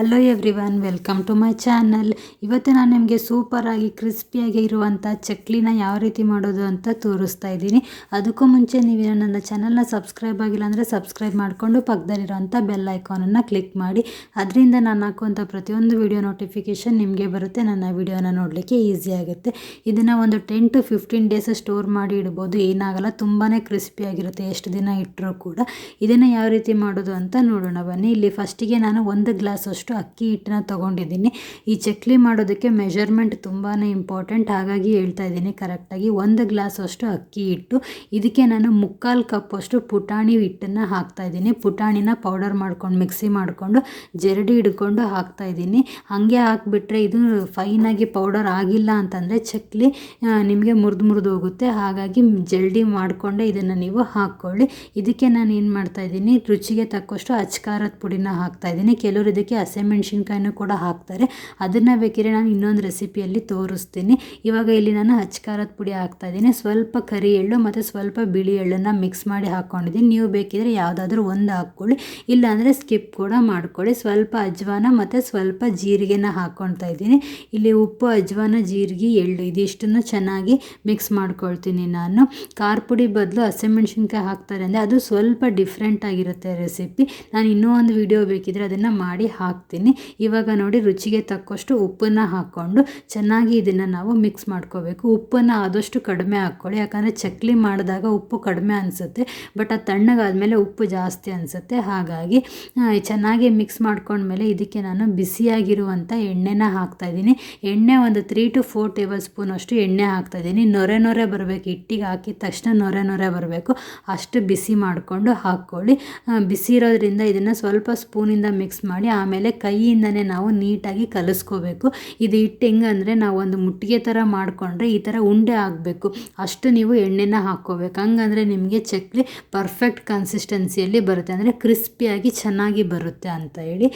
Hello everyone welcome to my channel ಇವತ್ತು ನಾನು ನಿಮಗೆ ಸೂಪರಾಗಿ ಕ್ರಿಸ್ಪಿಯಾಗಿ ಇರುವಂಥ ಚಕ್ಲಿನ ಯಾವ ರೀತಿ ಮಾಡೋದು ಅಂತ ತೋರಿಸ್ತಾ ಇದ್ದೀನಿ. ಅದಕ್ಕೂ ಮುಂಚೆ ನೀವು ನನ್ನ ಚಾನಲ್ನ ಸಬ್ಸ್ಕ್ರೈಬ್ ಆಗಿಲ್ಲ ಅಂದರೆ ಸಬ್ಸ್ಕ್ರೈಬ್ ಮಾಡಿಕೊಂಡು ಪಕ್ಕದಲ್ಲಿರುವಂಥ ಬೆಲ್ ಐಕಾನನ್ನು ಕ್ಲಿಕ್ ಮಾಡಿ. ಅದರಿಂದ ನಾನು ಹಾಕುವಂಥ ಪ್ರತಿಯೊಂದು ವಿಡಿಯೋ ನೋಟಿಫಿಕೇಷನ್ ನಿಮಗೆ ಬರುತ್ತೆ, ನನ್ನ ವಿಡಿಯೋನ ನೋಡಲಿಕ್ಕೆ ಈಸಿ ಆಗುತ್ತೆ. ಇದನ್ನು ಒಂದು ten to fifteen days store ಮಾಡಿ ಇಡ್ಬೋದು. ಏನಾಗಲ್ಲ ತುಂಬಾ ಕ್ರಿಸ್ಪಿಯಾಗಿರುತ್ತೆ ಎಷ್ಟು ದಿನ ಇಟ್ಟರೂ ಕೂಡ. ಇದನ್ನು ಯಾವ ರೀತಿ ಮಾಡೋದು ಅಂತ ನೋಡೋಣ ಬನ್ನಿ. ಇಲ್ಲಿ ಫಸ್ಟಿಗೆ ನಾನು ಒಂದು ಗ್ಲಾಸ್ ಅಷ್ಟು ಅಕ್ಕಿ ಹಿಟ್ಟನ್ನ ತೊಗೊಂಡಿದ್ದೀನಿ. ಈ ಚಕ್ಲಿ ಮಾಡೋದಕ್ಕೆ ಮೆಷರ್ಮೆಂಟ್ ತುಂಬಾ ಇಂಪಾರ್ಟೆಂಟ್ ಹಾಗಾಗಿ ಹೇಳ್ತಾ ಇದ್ದೀನಿ ಕರೆಕ್ಟಾಗಿ ಒಂದು ಗ್ಲಾಸ್ ಅಷ್ಟು ಅಕ್ಕಿ ಹಿಟ್ಟು. ಇದಕ್ಕೆ ನಾನು ಮುಕ್ಕಾಲು ಕಪ್ ಅಷ್ಟು ಪುಟಾಣಿ ಹಿಟ್ಟನ್ನು ಹಾಕ್ತಾ ಇದ್ದೀನಿ. ಪುಟಾಣಿನ ಪೌಡರ್ ಮಾಡ್ಕೊಂಡು ಮಿಕ್ಸಿ ಮಾಡಿಕೊಂಡು, ಜರಡಿ ಹಿಡ್ಕೊಂಡು ಹಾಕ್ತಾ ಇದ್ದೀನಿ. ಹಾಗೆ ಹಾಕಿಬಿಟ್ರೆ ಇದು ಫೈನಾಗಿ ಪೌಡರ್ ಆಗಿಲ್ಲ ಅಂತಂದರೆ ಚಕ್ಲಿ ನಿಮಗೆ ಮುರಿದು ಮುರಿದು ಹೋಗುತ್ತೆ. ಹಾಗಾಗಿ ಜಲ್ಡಿ ಮಾಡಿಕೊಂಡೆ ಇದನ್ನು ನೀವು ಹಾಕ್ಕೊಳ್ಳಿ. ಇದಕ್ಕೆ ನಾನು ಏನು ಮಾಡ್ತಾ ಇದ್ದೀನಿ, ರುಚಿಗೆ ತಕ್ಕಷ್ಟು ಅಚ್ಕಾರದ ಪುಡಿನ ಹಾಕ್ತಾ ಇದ್ದೀನಿ. ಕೆಲವರು ಇದಕ್ಕೆ ಹಸಿಮೆಣ್ಸಿನ್ಕಾಯಿನೂ ಕೂಡ ಹಾಕ್ತಾರೆ. ಅದನ್ನು ಬೇಕಿದ್ರೆ ನಾನು ಇನ್ನೊಂದು ರೆಸಿಪಿಯಲ್ಲಿ ತೋರಿಸ್ತೀನಿ. ಇವಾಗ ಇಲ್ಲಿ ನಾನು ಹಚ್ಕಾರದ ಪುಡಿ ಹಾಕ್ತಾ ಇದ್ದೀನಿ. ಸ್ವಲ್ಪ ಕರಿ ಎಳ್ಳು ಮತ್ತು ಸ್ವಲ್ಪ ಬಿಳಿ ಎಳ್ಳನ್ನು ಮಿಕ್ಸ್ ಮಾಡಿ ಹಾಕ್ಕೊಂಡಿದ್ದೀನಿ ನೀವು ಬೇಕಿದ್ರೆ ಯಾವುದಾದ್ರೂ ಒಂದು ಹಾಕ್ಕೊಳ್ಳಿ. ಇಲ್ಲಾಂದರೆ ಸ್ಕಿಪ್ ಕೂಡ ಮಾಡ್ಕೊಳ್ಳಿ. ಸ್ವಲ್ಪ ಅಜ್ವಾನ ಮತ್ತು ಸ್ವಲ್ಪ ಜೀರಿಗೆನ ಹಾಕ್ಕೊಳ್ತಾ ಇದ್ದೀನಿ. ಇಲ್ಲಿ ಉಪ್ಪು, ಅಜ್ವಾನ, ಜೀರಿಗೆ, ಎಳ್ಳು ಇದಿಷ್ಟನ್ನು ಚೆನ್ನಾಗಿ ಮಿಕ್ಸ್ ಮಾಡ್ಕೊಳ್ತೀನಿ ನಾನು. ಖಾರ ಪುಡಿ ಬದಲು ಹಸಿಮೆಣ್ಸಿನ್ಕಾಯಿ ಹಾಕ್ತಾರೆ ಅಂದರೆ ಅದು ಸ್ವಲ್ಪ ಡಿಫ್ರೆಂಟ್ ಆಗಿರುತ್ತೆ ರೆಸಿಪಿ ನಾನು ಇನ್ನೂ ಒಂದು ವಿಡಿಯೋ ಬೇಕಿದ್ರೆ ಅದನ್ನು ಮಾಡಿ ಹಾಕ್ತೀನಿ. ಇವಾಗ ನೋಡಿ ರುಚಿಗೆ ತಕ್ಕಷ್ಟು ಉಪ್ಪನ್ನು ಹಾಕ್ಕೊಂಡು ಚೆನ್ನಾಗಿ ಇದನ್ನು ನಾವು ಮಿಕ್ಸ್ ಮಾಡ್ಕೋಬೇಕು. ಉಪ್ಪನ್ನು ಆದಷ್ಟು ಕಡಿಮೆ ಹಾಕ್ಕೊಳ್ಳಿ. ಯಾಕಂದರೆ ಚಕ್ಲಿ ಮಾಡಿದಾಗ ಉಪ್ಪು ಕಡಿಮೆ ಅನಿಸುತ್ತೆ. ಬಟ್ ಅದು ತಣ್ಣಗಾದ್ಮೇಲೆ ಉಪ್ಪು ಜಾಸ್ತಿ ಅನಿಸುತ್ತೆ. ಹಾಗಾಗಿ ಚೆನ್ನಾಗಿ ಮಿಕ್ಸ್ ಮಾಡ್ಕೊಂಡ್ಮೇಲೆ ಇದಕ್ಕೆ ನಾನು ಬಿಸಿಯಾಗಿರುವಂಥ ಎಣ್ಣೆನ ಹಾಕ್ತಾಯಿದ್ದೀನಿ ಎಣ್ಣೆ ಒಂದು three to four tablespoon ಅಷ್ಟು ಎಣ್ಣೆ ಹಾಕ್ತಾಯಿದ್ದೀನಿ ನೊರೆ ನೊರೆ ಬರಬೇಕು. ಹಿಟ್ಟಿಗೆ ಹಾಕಿದ ತಕ್ಷಣ ನೊರೆ ನೊರೆ ಬರಬೇಕು. ಅಷ್ಟು ಬಿಸಿ ಮಾಡಿಕೊಂಡು ಹಾಕ್ಕೊಳ್ಳಿ. ಬಿಸಿ ಇರೋದ್ರಿಂದ ಇದನ್ನು ಸ್ವಲ್ಪ ಸ್ಪೂನಿಂದ ಮಿಕ್ಸ್ ಮಾಡಿ ಆಮೇಲೆ ಕೈಯಿಂದನೇ ನಾವು ನೀಟಾಗಿ ಕಲಿಸ್ಕೋಬೇಕು. ಇದು ಹಿಟ್ಟು ಹೆಂಗಂದರೆ ನಾವು ಒಂದು ಮುಟ್ಟಿಗೆ ಥರ ಮಾಡಿಕೊಂಡ್ರೆ ಈ ಥರ ಉಂಡೆ ಆಗಬೇಕು ಅಷ್ಟು ನೀವು ಎಣ್ಣೆನ ಹಾಕ್ಕೋಬೇಕು. ಹಂಗಂದರೆ ನಿಮಗೆ ಚಕ್ಲಿ ಪರ್ಫೆಕ್ಟ್ ಕನ್ಸಿಸ್ಟೆನ್ಸಿಯಲ್ಲಿ ಬರುತ್ತೆ. ಅಂದರೆ ಕ್ರಿಸ್ಪಿಯಾಗಿ ಚೆನ್ನಾಗಿ ಬರುತ್ತೆ ಅಂತ ಹೇಳಿ.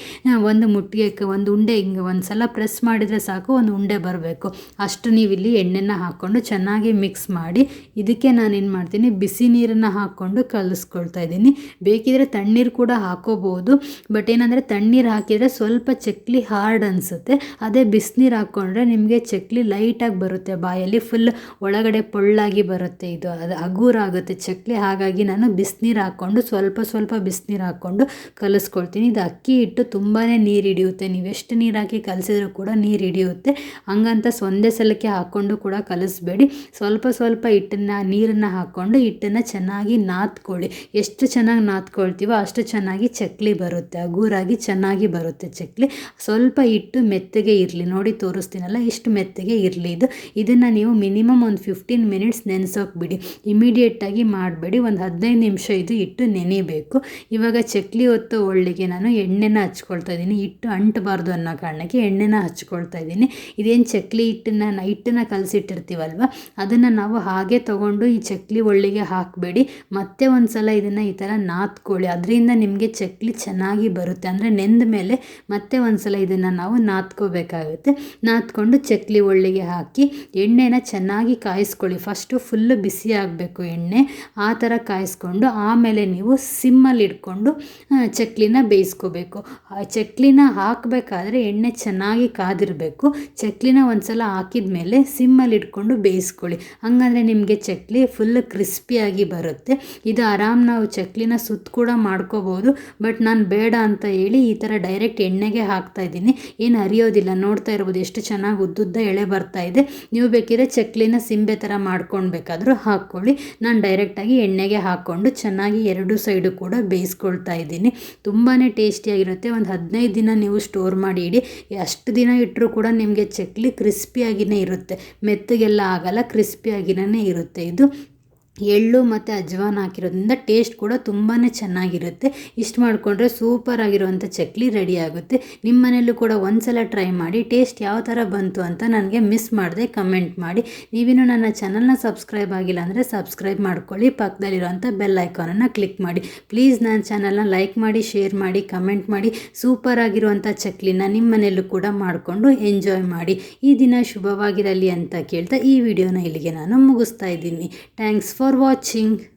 ಒಂದು ಮುಟ್ಟಿಗೆ ಒಂದು ಉಂಡೆ ಹಿಂಗೆ ಒಂದು ಸಲ ಪ್ರೆಸ್ ಮಾಡಿದರೆ ಸಾಕು, ಒಂದು ಉಂಡೆ ಬರಬೇಕು. ಅಷ್ಟು ನೀವು ಇಲ್ಲಿ ಎಣ್ಣೆನ ಹಾಕ್ಕೊಂಡು ಚೆನ್ನಾಗಿ ಮಿಕ್ಸ್ ಮಾಡಿ, ಇದಕ್ಕೆ ನಾನು ಏನು ಮಾಡ್ತೀನಿ, ಬಿಸಿ ನೀರನ್ನು ಹಾಕ್ಕೊಂಡು ಕಲಿಸ್ಕೊಳ್ತಾ ಇದ್ದೀನಿ. ಬೇಕಿದ್ರೆ ತಣ್ಣೀರು ಕೂಡ ಹಾಕೋಬೋದು ಬಟ್ ಏನಂದರೆ ತಣ್ಣೀರು ಹಾಕಿದರೆ ಸ್ವಲ್ಪ ಚಕ್ಲಿ ಹಾರ್ಡ್ ಅನಿಸುತ್ತೆ. ಅದೇ ಬಿಸಿನೀರು ಹಾಕ್ಕೊಂಡ್ರೆ ನಿಮಗೆ ಚಕ್ಲಿ ಲೈಟಾಗಿ ಬರುತ್ತೆ, ಬಾಯಲ್ಲಿ ಫುಲ್ ಒಳಗಡೆ ಪೊಳ್ಳಾಗಿ ಬರುತ್ತೆ ಇದು. ಅದು ಹಗೂರಾಗುತ್ತೆ ಚಕ್ಲಿ. ಹಾಗಾಗಿ ನಾನು ಬಿಸಿನೀರು ಹಾಕ್ಕೊಂಡು ಸ್ವಲ್ಪ ಸ್ವಲ್ಪ ಬಿಸಿನೀರು ಹಾಕ್ಕೊಂಡು ಕಲಿಸ್ಕೊಳ್ತೀನಿ. ಇದು ಅಕ್ಕಿ ಹಿಟ್ಟು ತುಂಬಾ ನೀರು ಹಿಡಿಯುತ್ತೆ. ನೀವು ಎಷ್ಟು ನೀರು ಹಾಕಿ ಕಲಸಿದ್ರು ಕೂಡ ನೀರು ಹಿಡಿಯುತ್ತೆ. ಹಂಗಂತ ಒಂದೇ ಸಲಕ್ಕೆ ಹಾಕ್ಕೊಂಡು ಕೂಡ ಕಲಿಸ್ಬೇಡಿ. ಸ್ವಲ್ಪ ಸ್ವಲ್ಪ ಹಿಟ್ಟನ್ನು, ನೀರನ್ನು ಹಾಕ್ಕೊಂಡು ಹಿಟ್ಟನ್ನು ಚೆನ್ನಾಗಿ ನಾದ್ಕೊಳ್ಳಿ ಎಷ್ಟು ಚೆನ್ನಾಗಿ ನಾದ್ಕೊಳ್ತೀವೋ ಅಷ್ಟು ಚೆನ್ನಾಗಿ ಚಕ್ಲಿ ಬರುತ್ತೆ. ಹಗೂರಾಗಿ ಚೆನ್ನಾಗಿ ಬರುತ್ತೆ. ಚಕ್ಲಿ. ಸ್ವಲ್ಪ ಹಿಟ್ಟು ಮೆತ್ತಗೆ ಇರಲಿ. ನೋಡಿ ತೋರಿಸ್ತೀನಲ್ಲ, ಇಷ್ಟು ಮೆತ್ತಗೆ ಇರಲಿ ಇದು. ಇದನ್ನು ನೀವು ಮಿನಿಮಮ್ ಒಂದು ಫಿಫ್ಟೀನ್ ಮಿನಿಟ್ಸ್ ನೆನೆಸೋಕೆ ಬಿಡಿ. ಇಮಿಡಿಯೇಟಾಗಿ ಮಾಡಬೇಡಿ. ಒಂದು ಹದಿನೈದು ನಿಮಿಷ ಇದು ಹಿಟ್ಟು ನೆನೆಯಬೇಕು ಇವಾಗ ಚಕ್ಲಿ ಹೊತ್ತು ಒಳ್ಳಿಗೆ ನಾನು ಎಣ್ಣೆನ ಹಚ್ಕೊಳ್ತಾ ಇದ್ದೀನಿ. ಹಿಟ್ಟು ಅಂಟಬಾರ್ದು ಅನ್ನೋ ಕಾರಣಕ್ಕೆ ಎಣ್ಣೆನ ಹಚ್ಕೊಳ್ತಾ ಇದ್ದೀನಿ. ಇದೇನು ಚಕ್ಲಿ ಹಿಟ್ಟನ್ನ, ಹಿಟ್ಟನ್ನು ಕಲಸಿಟ್ಟಿರ್ತೀವಲ್ವ? ಅದನ್ನು ನಾವು ಹಾಗೆ ತೊಗೊಂಡು ಈ ಚಕ್ಲಿ ಒಳ್ಳಿಗೆ ಹಾಕಬೇಡಿ. ಮತ್ತೆ ಒಂದು ಸಲ ಇದನ್ನು ಈ ಥರ ನಾದ್ಕೊಳ್ಳಿ. ಅದರಿಂದ ನಿಮಗೆ ಚಕ್ಲಿ ಚೆನ್ನಾಗಿ ಬರುತ್ತೆ. ಅಂದರೆ ನೆಂದ ಮೇಲೆ ಮತ್ತೆ ಒಂದು ಸಲ ಇದನ್ನು ನಾವು ನಾದ್ಕೋಬೇಕಾಗುತ್ತೆ. ನಾದ್ಕೊಂಡು ಚಕ್ಲಿ ಒಳ್ಳಿಗೆ ಹಾಕಿ ಎಣ್ಣೆನ ಚೆನ್ನಾಗಿ ಕಾಯಿಸ್ಕೊಳ್ಳಿ. ಫಸ್ಟು ಫುಲ್ಲು ಬಿಸಿ ಆಗಬೇಕು ಎಣ್ಣೆ. ಆ ಥರ ಕಾಯಿಸ್ಕೊಂಡು ಆಮೇಲೆ ನೀವು ಸಿಮ್ಮಲ್ಲಿ ಇಟ್ಕೊಂಡು ಚಕ್ಲಿನ ಬೇಯಿಸ್ಕೋಬೇಕು. ಚಕ್ಲಿನ ಹಾಕಬೇಕಾದ್ರೆ ಎಣ್ಣೆ ಚೆನ್ನಾಗಿ ಕಾದಿರಬೇಕು. ಚಕ್ಲಿನ ಒಂದು ಸಲ ಹಾಕಿದ ಮೇಲೆ ಸಿಮ್ಮಲ್ಲಿ ಇಟ್ಕೊಂಡು ಬೇಯಿಸ್ಕೊಳ್ಳಿ. ಹಂಗಂದರೆ ನಿಮಗೆ ಚಕ್ಲಿ ಫುಲ್ ಕ್ರಿಸ್ಪಿಯಾಗಿ ಬರುತ್ತೆ. ಇದು ಆರಾಮ್ ನಾವು ಚಕ್ಲಿನ ಸುತ್ತ ಕೂಡ ಮಾಡ್ಕೋಬೋದು. ಬಟ್ ನಾನು ಬೇಡ ಅಂತ ಹೇಳಿ ಈ ಥರ ಡೈರೆಕ್ಟ್ ಎಣ್ಣೆಗೆ ಹಾಕ್ತಾ ಇದ್ದೀನಿ. ಏನು ಹರಿಯೋದಿಲ್ಲ. ನೋಡ್ತಾ ಇರ್ಬೋದು ಎಷ್ಟು ಚೆನ್ನಾಗಿ ಉದ್ದುದ್ದ ಎಳೆ ಬರ್ತಾ ಇದೆ. ನೀವು ಬೇಕಿದ್ರೆ ಚಕ್ಲಿನ ಸಿಂಬೆ ಥರ ಮಾಡ್ಕೊಳ್ಬೇಕಾದ್ರೂ ಹಾಕ್ಕೊಳ್ಳಿ. ನಾನು ಡೈರೆಕ್ಟಾಗಿ ಎಣ್ಣೆಗೆ ಹಾಕ್ಕೊಂಡು ಚೆನ್ನಾಗಿ ಎರಡು ಸೈಡು ಕೂಡ ಬೇಯಿಸ್ಕೊಳ್ತಾ ಇದ್ದೀನಿ. ತುಂಬಾ ಟೇಸ್ಟಿಯಾಗಿರುತ್ತೆ. ಒಂದು ಹದಿನೈದು ದಿನ ನೀವು ಸ್ಟೋರ್ ಮಾಡಿ ಇಡಿ. ಅಷ್ಟು ದಿನ ಇಟ್ಟರೂ ಕೂಡ ನಿಮಗೆ ಚಕ್ಲಿ ಕ್ರಿಸ್ಪಿಯಾಗಿಯೇ ಇರುತ್ತೆ. ಮೆತ್ತಗೆಲ್ಲ ಆಗಲ್ಲ ಕ್ರಿಸ್ಪಿಯಾಗಿನೇ ಇರುತ್ತೆ ಇದು. ಎಳ್ಳು ಮತ್ತು ಅಜ್ವಾನ ಹಾಕಿರೋದ್ರಿಂದ ಟೇಸ್ಟ್ ಕೂಡ ತುಂಬಾ ಚೆನ್ನಾಗಿರುತ್ತೆ. ಇಷ್ಟು ಮಾಡಿಕೊಂಡ್ರೆ ಸೂಪರ್ ಆಗಿರುವಂಥ ಚಕ್ಲಿ ರೆಡಿ ಆಗುತ್ತೆ. ನಿಮ್ಮ ಮನೆಯಲ್ಲೂ ಕೂಡ ಒಂದು ಸಲ ಟ್ರೈ ಮಾಡಿ ಟೇಸ್ಟ್ ಯಾವ ಥರ ಬಂತು ಅಂತ ನನಗೆ ಮಿಸ್ ಮಾಡದೆ ಕಮೆಂಟ್ ಮಾಡಿ. ನೀವಿನ್ನೂ ನನ್ನ ಚಾನಲ್ನ ಸಬ್ಸ್ಕ್ರೈಬ್ ಆಗಿಲ್ಲ ಅಂದರೆ ಸಬ್ಸ್ಕ್ರೈಬ್ ಮಾಡ್ಕೊಳ್ಳಿ. ಪಕ್ಕದಲ್ಲಿರುವಂಥ ಬೆಲ್ ಐಕಾನನ್ನು ಕ್ಲಿಕ್ ಮಾಡಿ. ಪ್ಲೀಸ್ ನನ್ನ ಚಾನಲ್ನ ಲೈಕ್ ಮಾಡಿ ಶೇರ್ ಮಾಡಿ ಕಮೆಂಟ್ ಮಾಡಿ. ಸೂಪರ್ ಆಗಿರುವಂಥ ಚಕ್ಲಿನ ನಿಮ್ಮ ಮನೆಯಲ್ಲೂ ಕೂಡ ಮಾಡಿಕೊಂಡು ಎಂಜಾಯ್ ಮಾಡಿ. ಈ ದಿನ ಶುಭವಾಗಿರಲಿ ಅಂತ ಕೇಳ್ತಾ ಈ ವಿಡಿಯೋನ ಇಲ್ಲಿಗೆ ನಾನು ಮುಗಿಸ್ತಾ ಇದ್ದೀನಿ. Thanks for for watching.